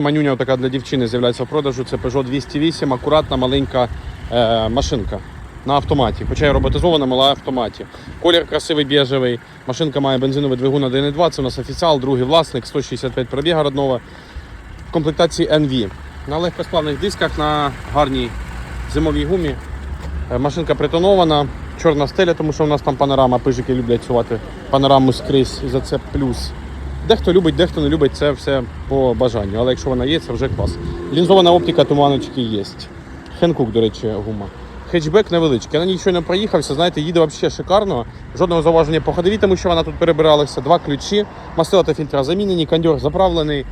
Манюня така для дівчини з'являється в продажу. Це Peugeot 208, акуратна маленька е, машинка на автоматі. Хоча й роботизована, мала автоматі. Колір красивий біжевий. Машинка має бензиновий двигун 1.2. Це у нас офіціал, другий власник, 165 пробіга родного. В комплектації NV. На легкосплавних дисках, на гарній зимовій гумі. Е, Машинка притонована, чорна стеля, тому що у нас там панорама, пижики люблять сувати панораму скрізь, і за це плюс. Дехто любить, дехто не любить, це все по бажанню. Але якщо вона є, це вже клас. Лінзована оптика, туманочки є. Хенкук, до речі, гума. Хетчбек невеличкий. Я на ній щойно проїхався, знаєте, їде взагалі шикарно. Жодного зауваження по ходові, тому що вона тут перебиралася. Два ключі, мастила та фільтра замінені, кондьор заправлений.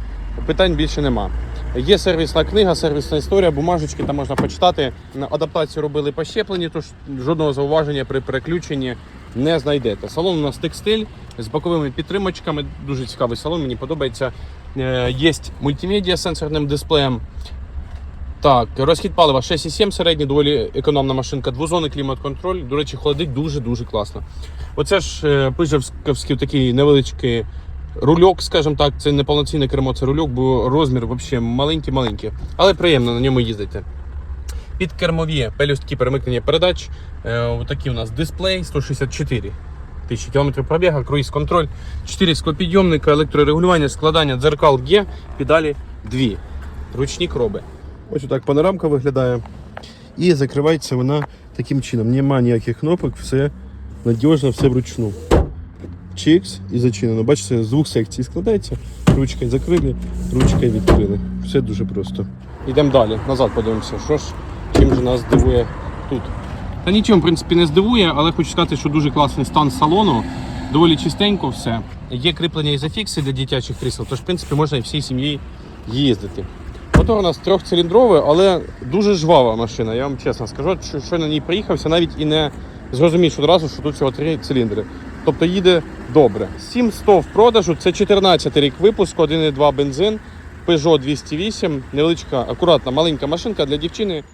Питань більше нема. Є сервісна книга, сервісна історія, бумажечки, там можна почитати. Адаптацію робили по щепленні, тож жодного зауваження при переключенні не знайдете. Салон у нас текстиль з боковими підтримочками. Дуже цікавий салон, мені подобається. Е, Є мультимедіа з сенсорним дисплеєм. Так, розхід палива 6,7 середній, доволі економна машинка, двозонний клімат-контроль. До речі, холодить дуже-дуже класно. Оце ж е, пижевський такий невеличкий рульок, скажімо так, це не повноцінне кермо, це рульок, бо розмір взагалі маленький-маленький. Але приємно на ньому їздити. Під кермові пелюстки перемикнення передач. Е, отакий у нас дисплей 164 тисячі кілометрів пробіга, круїз контроль, 4 склопідйомника, електрорегулювання, складання дзеркал є, педалі 2. Ручні кроби. Ось так панорамка виглядає. І закривається вона таким чином. Нема ніяких кнопок, все надіжно, все вручну. Чікс і зачинено. Бачите, з двох секцій складається. Ручкою закрили, ручкою відкрили. Все дуже просто. Йдемо далі, назад подивимося, що ж, чим же нас здивує тут. Та нічим, в принципі, не здивує, але хочу сказати, що дуже класний стан салону. Доволі чистенько все. Є кріплення ізофікси для дитячих крісел, тож, в принципі, можна і всій сім'ї їздити. Мотор у нас трьохциліндровий, але дуже жвава машина. Я вам чесно скажу, що, що на ній приїхався, навіть і не зрозумів одразу, що тут всього три циліндри. Тобто їде добре. 700 в продажу, це 14 рік випуску, 1,2 бензин, Peugeot 208, невеличка, акуратна, маленька машинка для дівчини.